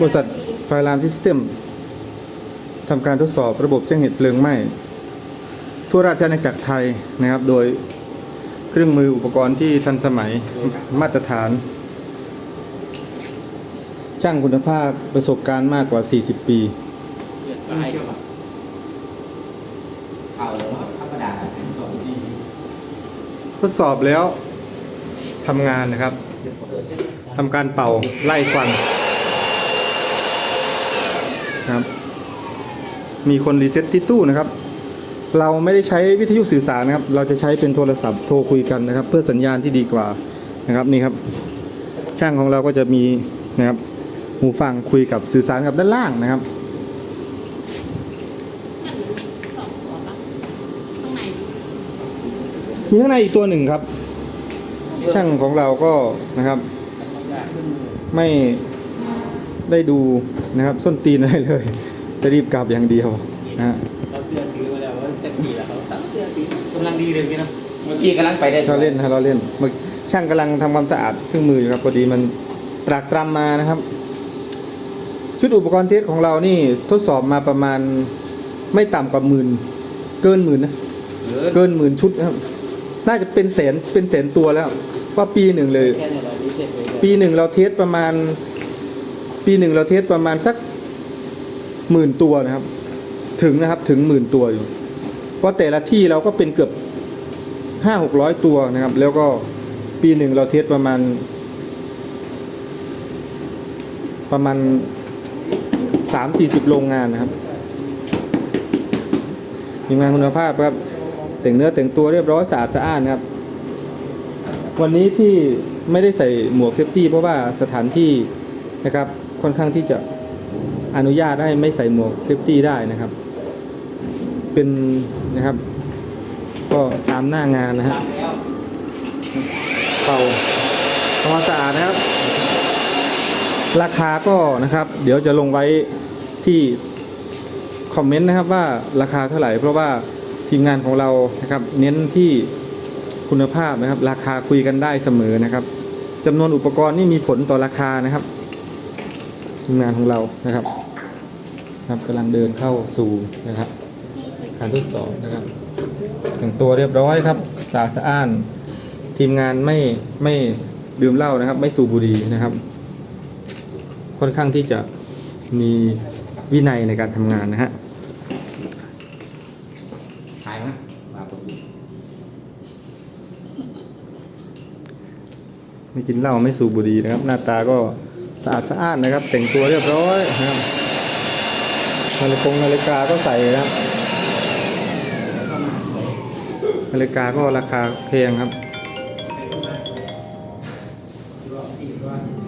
บริษัทไฟลามซิสเต็มทำการทดสอบระบบแจ้งเหตุเพลิงไหม้ทั่วราชอาณาจักรไทยนะครับ โดยเครื่องมืออุปกรณ์ที่ทันสมัยมาตรฐาน ช่างคุณภาพประสบการณ์มากกว่า 40 ปีทดสอบแล้วทำงานนะครับทำการเป่าไล่ควัน นะครับ มีคนรีเซ็ตที่ตู้นะครับ เราไม่ได้ใช้วิทยุสื่อสารนะครับ เราจะใช้เป็นโทรศัพท์โทรคุยกันนะครับ เพื่อสัญญาณที่ดีกว่านะครับนี่ครับ ช่างของเราก็จะมีนะครับหูฟังคุยกับสื่อสารกับด้านล่างนะครับมีข้างในอีกตัวหนึ่งครับ ช่างของเราก็นะครับ ไม่ ได้ดูนะครับ ส้นตีนอะไรเลย จะรีบกลับอย่างเดียวนะฮะเราเสื้อถือมาแล้วว่าจะขี่แล้วเขาตั้งเสื้อถือกำลังดีเลยพี่นะเมื่อกี้กำลังไปได้เราเล่นนะเราเล่นเมื่อช่างกำลังทำความสะอาดเครื่องมืออยู่ครับพอดีมันตรากตรำมานะครับ ชุดอุปกรณ์เทสของเรานี่ทดสอบมาประมาณไม่ต่ำกว่าหมื่นเกินหมื่นนะเออเกินหมื่นชุดนะครับ น่าจะเป็นแสนเป็นแสนตัวแล้ว ว่าปีหนึ่งเลยแค่เนี่ยเราดีเสร็จเลยปีหนึ่งเราเทสประมาณ ปีหนึ่งเราเทสประมาณสักหมื่นตัวนะครับ ถึงนะครับถึงหมื่นตัวอยู่ เพราะแต่ละที่เราก็เป็นเกือบห้าหกร้อยตัวนะครับ แล้วก็ปีหนึ่งเราเทสประมาณ ประมาณสามสี่สิบโรงงานนะครับมีงานคุณภาพครับ แต่งเนื้อแต่งตัวเรียบร้อยสะอาดสะอ้านนะครับ วันนี้ที่ไม่ได้ใส่หมวกเซฟตี้เพราะว่าสถานที่นะครับ ค่อนข้างที่จะอนุญาตให้ไม่ใส่หมวกเซฟตี้ได้นะครับ เป็นนะครับ ก็ตามหน้างานนะฮะเป่าทำความสะอาดนะครับ ราคาก็นะครับ เดี๋ยวจะลงไว้ที่คอมเมนต์นะครับว่าราคาเท่าไหร่เพราะว่าทีมงานของเรานะครับ เน้นที่คุณภาพนะครับ ราคาคุยกันได้เสมอนะครับจำนวนอุปกรณ์นี่มีผลต่อราคานะครับ ทีมงานของเรานะครับครับกำลังเดินเข้าสู่นะครับการทดสอบนะครับแต่งตัวเรียบร้อยครับสะอาดสะอ้าน ทีมงานไม่ไม่ดื่มเหล้านะครับ ไม่สูบบุหรี่นะครับ ค่อนข้างที่จะมีวินัยในการทำงานนะฮะหายไหมมาประสูไม่กินเหล้าไม่สูบบุหรี่นะครับ หน้าตาก็ สะอาดสะอ้านนะครับ แต่งตัวเรียบร้อยนะครับนาฬิกานาฬิกาก็ใส่นะครับนาฬิกาก็ราคาแพงครับ